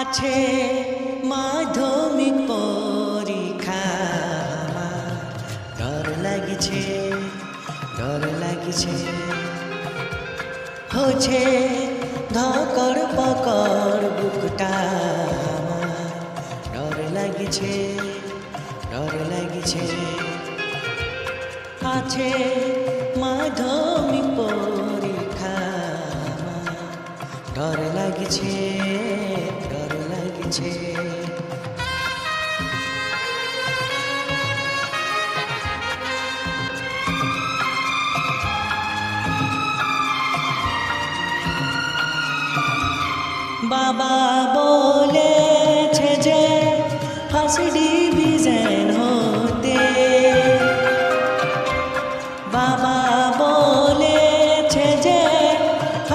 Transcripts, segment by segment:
আছে মাধ্যমিক পরীক্ষা ডর লাগিছে ডর লাগিছে। হচ্ছে ধকর পকর বুকটা ডর লাগিছে ডর লাগিছে। আছে মাধ্যমিক পরীক্ষা ডর লাগিছে ডর লাগিছে। বাবা বলেছে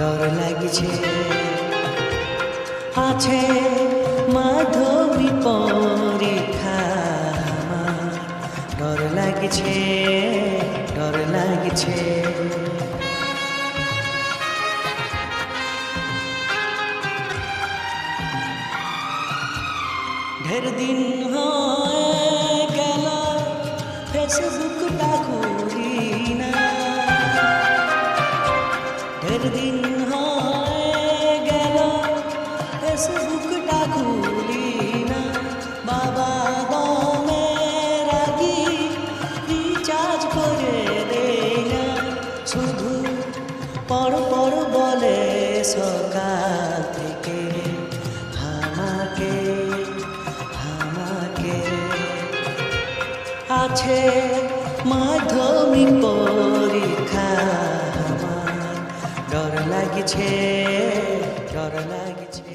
ডর লাগছে। আছে মাধবী পরীক্ষা ডর লাগছে ডর লাগছে। ঢের দিন হয়ে গেল ফেসবুকটা না দিন গেল বাবা দমে রাগি রিচার্জ করে না শুধু বলে থেকে আছে মাধ্যমিক পরীক্ষা আমার ডর লাগছে ডর লাগছে